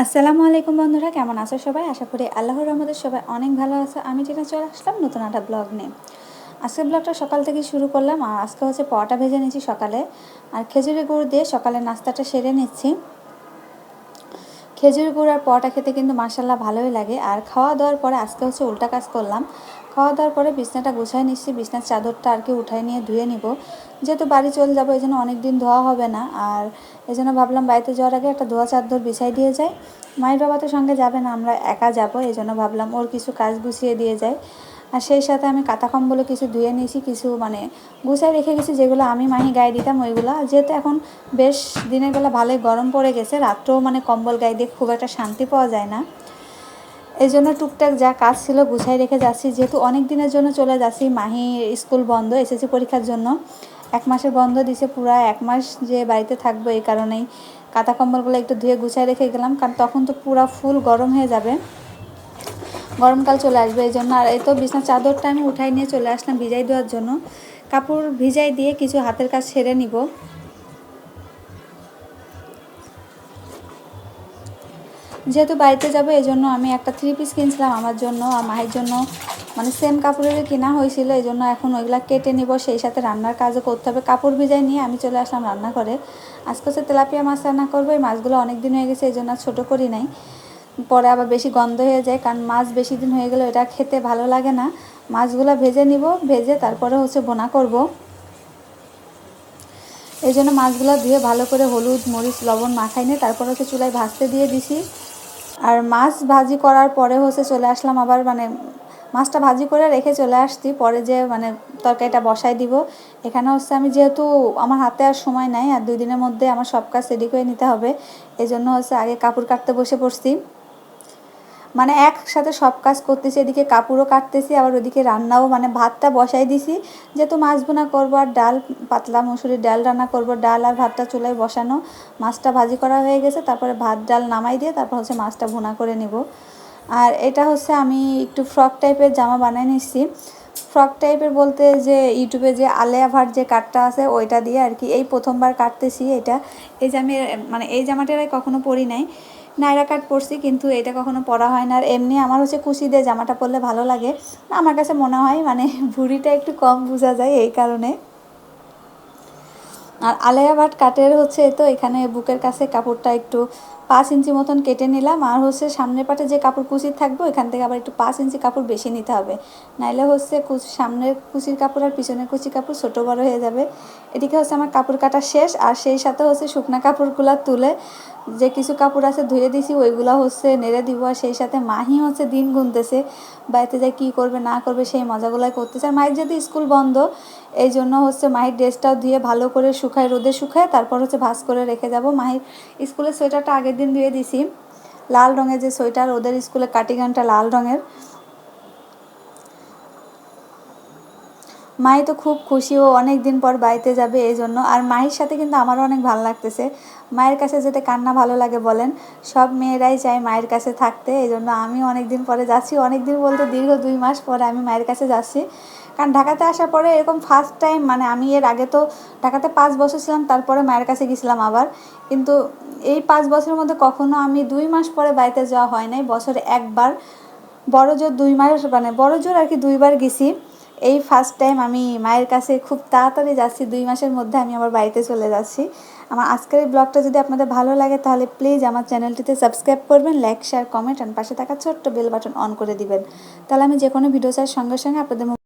আসসালামু আলাইকুম বন্ধুরা, কেমন আছো সবাই? আশা করি আল্লাহর রহমদের সবাই অনেক ভালো আছে। আমি টিনা চলে আসলাম নতুন একটা ব্লগ নিয়ে। আজকের ব্লগটা সকাল থেকে শুরু করলাম আর আজকে হচ্ছে পরোটা ভেজে নিয়েছি সকালে। আর খেজুরি গুড় দিয়ে সকালে নাস্তাটা সেরে নিচ্ছি। খেজুর গুড় আর পরোটা খেতে কিন্তু মার্শাল্লাহ ভালোই লাগে। আর খাওয়া দাওয়ার পরে আজকে হচ্ছে উল্টা কাজ করলাম। খাওয়া দাওয়ার পরে বিছনাটা গুছাই নিচ্ছি, বিছনার চাদরটা আর কি উঠাই নিয়ে ধুয়ে নিব। যেহেতু বাড়ি চলে যাব এই জন্য অনেক দিন ধোয়া হবে না। আর এই জন্য ভাবলাম বাড়িতে যাওয়ার আগে একটা ধোয়া চাদর বিছাই দিয়ে যায় মায়ের বাবা তো সঙ্গে যাবে না, আমরা একা যাব এই জন্য ভাবলাম ওর কিছু কাজ গুছিয়ে দিয়ে যায় আর সেই সাথে আমি কাঁথা কম্বলে কিছু ধুয়ে নিয়েছি, কিছু মানে গুছাই রেখে গেছি, যেগুলো আমি মাহি গায়ে দিতাম ওইগুলো। যেহেতু এখন বেশ দিনের বেলা ভালোই গরম পড়ে গেছে, রাত্রেও মানে কম্বল গায়ে দিয়ে খুব একটা শান্তি পাওয়া যায় না। এই জন্য টুকটাক যা কাজ ছিল গুছাই রেখে যাচ্ছি। যেহেতু অনেক দিনের জন্য চলে যাচ্ছি, মাহি স্কুল বন্ধ, এসএসসি পরীক্ষার জন্য। এক মাসের বন্ধ দিছে পুরা, এক মাস যে বাড়িতে থাকব এই কারণেই। কাঁথা কম্বলগুলো একটু ধুয়ে গুছাই রেখে গেলাম, কারণ তখন তো পুরা ফুল গরম হয়ে যাবে। গরমকাল চলে আসবে এই জন্য আর এই তো বিছনার চাদরটা আমি উঠাই নিয়ে চলে আসলাম ভিজাই দেওয়ার জন্য। কাপড় ভিজাই দিয়ে কিছু হাতের কাজ সেরে নিব। যেহেতু বাড়িতে যাব এই জন্য আমি একটা থ্রি পিস কিনছিলাম আমার জন্য, আর মায়ের জন্য। মানে সেম কাপড়ের কেনা হয়েছিল এই জন্য এখন ওইগুলা কেটে নিব, সেই সাথে রান্নার কাজও করতে হবে। কাপড় ভিজাই নিয়ে আমি চলে আসলাম রান্না করে আজকে হচ্ছে তেলাপিয়া মাছ রান্না করব, এই মাছগুলো অনেক দিন হয়ে গেছে এই জন্য ছোটো করি নাই। পরে আবার বেশি গন্ধ হয়ে যায়, কারণ মাছ বেশি দিন হয়ে গেলে এটা খেতে ভালো লাগে না। মাছগুলো ভেজে নিব, ভেজে তারপরে হচ্ছে বোনা করব। এই জন্য মাছগুলো ধুয়ে ভালো করে হলুদ, মরিচ, লবণ মাখাই নিয়ে তারপরে হচ্ছে চুলায় ভাজতে দিয়ে দিছি। আর মাছ ভাজি করার পরে হচ্ছে চলে আসলাম আবার মানে মাছটা ভাজি করে রেখে চলে আসছি। পরে যে মানে তরকারিটা বসাই দিব। এখানে হচ্ছে আমি যেহেতু আমার হাতে আর সময় নাই, আর দুই দিনের মধ্যে আমার সব কাজ রেডি করে নিতে হবে। এই জন্য হচ্ছে আগে কাপড় কাটতে বসে পড়ছি। মানে একসাথে সব কাজ করতেছি, এদিকে কাপড়ও কাটতেছি, আবার ওদিকে রান্নাও মানে ভাতটা বসাই দিছি, যেহেতু মাছ বোনা করব আর ডাল, পাতলা মসুরির ডাল রান্না করব, ডাল আর ভাতটা চুলায় বসানো, মাছটা ভাজি করা হয়ে গেছে, তারপরে ভাত, ডাল নামাই দিয়ে তারপর হচ্ছে মাছটা ভুনা করে নিব। আর এটা হচ্ছে আমি একটু ফ্রক টাইপের জামা বানিয়ে নিচ্ছি। ফ্রক টাইপের বলতে যে ইউটিউবে যে আলেয়া ভাট যে কাটটা আছে, ওইটা দিয়ে আর কি, এই প্রথমবার কাটতেছি এটা। এই যে আমি মানে এই জামাটারাই কখনো পরি নাই। নাইরা কাট পরছি, কিন্তু এটা কখনো পরা হয় না। আর এমনি আমার হচ্ছে খুশি দিয়ে জামাটা পরলে ভালো লাগে। আমার কাছে মনে হয় মানে ভুড়িটা একটু কম বোঝা যায় এই কারণে। আর আলেয়া ভাট কাটের হচ্ছে তো এখানে বুকের কাছে কাপড়টা একটু পাঁচ ইঞ্চি মতন কেটে নিলাম আর হচ্ছে সামনের পাটে যে কাপড় কুচির থাকবে, ওইখান থেকে আবার একটু পাঁচ ইঞ্চি কাপড় বেশি নিতে হবে। নাইলে হচ্ছে সামনের কুচির কাপড় আর পিছনের কুচি কাপড় ছোটো বড় হয়ে যাবে। এদিকে হচ্ছে আমার কাপড় কাটা শেষ আর সেই সাথে হচ্ছে শুকনা কাপড়গুলো তুলে যে কিছু কাপড় আছে ধুয়ে দিছি, ওইগুলো হচ্ছে নেড়ে দিব আর সেই সাথে মাহি হচ্ছে দিন গুনতেছে। বাড়িতে যাই কী করবে না করবে সেই মজাগুলোই করতেছে। আর মায়ের যদি স্কুল বন্ধ, এই জন্য হচ্ছে মাহির ড্রেসটাও ধুয়ে ভালো করে শুকায়, রোদে শুকায়, তারপর হচ্ছে ভাস করে রেখে যাব। মাহির স্কুলের সোয়েটারটা আগের ধুয়ে দিছি। লাল রঙের যে সোয়েটার, ওদের স্কুলে কাটিগানটা লাল রঙের। মাই তো খুব খুশি, ও অনেক দিন পর বাড়িতে যাবে এই জন্য আর মায়ের সাথে কিন্তু আমারও অনেক ভালো লাগতেছে। মায়ের কাছে যেতে কান্না ভালো লাগে বলেন। সব মেয়েরাই চায় মায়ের কাছে থাকতে এই জন্য আমি অনেক দিন পরে যাচ্ছি। অনেক দিন বলতে দীর্ঘ দুই মাস পরে আমি মায়ের কাছে যাচ্ছি। কারণ ঢাকাতে আসার পরে এরকম ফার্স্ট টাইম মানে আমি এর আগে তো ঢাকাতে পাঁচ বছর ছিলাম, তারপরে মায়ের কাছে গেছিলাম আবার। কিন্তু এই পাঁচ বছরের মধ্যে কখনো আমি দুই মাস পরে বাড়িতে যাওয়া হয় নাই, বছরে একবার। বড় জোর দুই মাস মানে বড় জোর আর কি দুইবার গেছি। এই ফার্স্ট টাইম আমি মায়ের কাছে খুব তাড়াতাড়ি যাচ্ছি, দুই মাসের মধ্যে আমি আমার বাড়িতে চলে যাচ্ছি। আমার আজকের এই ব্লগটা যদি আপনাদের ভালো লাগে, তাহলে প্লিজ আমার চ্যানেলটিতে সাবস্ক্রাইব করবেন লাইক শেয়ার কমেন্ট অ্যান্ড পাশে থাকা ছোট্ট বেল বাটন অন করে দিবেন। তাহলে আমি যে কোনো ভিডিও চাই সঙ্গে সঙ্গে আপনাদের